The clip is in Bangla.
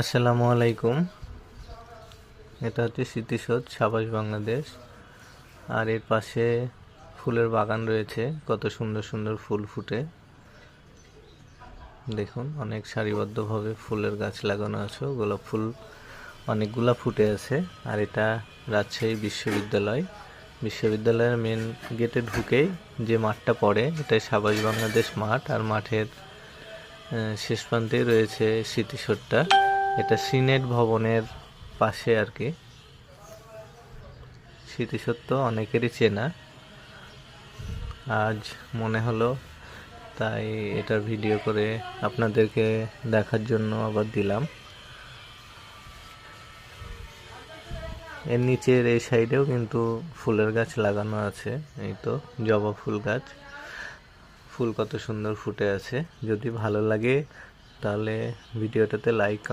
আসসালামু আলাইকুম। এটা হচ্ছে স্মৃতিসৌধ, সাবাস বাংলাদেশ। আর এর পাশে ফুলের বাগান রয়েছে, কত সুন্দর সুন্দর ফুল ফুটে। দেখুন, অনেক সারিবদ্ধভাবে ফুলের গাছ লাগানো আছে, গোলাপ ফুল, অনেকগুলা ফুটে আছে। আর এটা রাজশাহী বিশ্ববিদ্যালয়। বিশ্ববিদ্যালয়ের মেন গেটে ঢুকেই যে মাঠটা পড়ে, এটাই সাবাস বাংলাদেশ মাঠ। আর মাঠের শেষ প্রান্তেই রয়েছে স্মৃতিসৌধটা। এটা সিনেট ভবনের পাশে আর কি। স্মৃতিসৌধ অনেকেরই চেনা। আজ মনে হলো, তাই এটা ভিডিও করে আপনাদেরকে দেখার জন্য আবার দিলাম। এর নিচের এই সাইডেও কিন্তু ফুলের গাছ লাগানো আছে, এই তো জবা ফুল গাছ। ফুল কত সুন্দর ফুটে আছে। যদি ভালো লাগে, তাহলে ভিডিওটাতে লাইক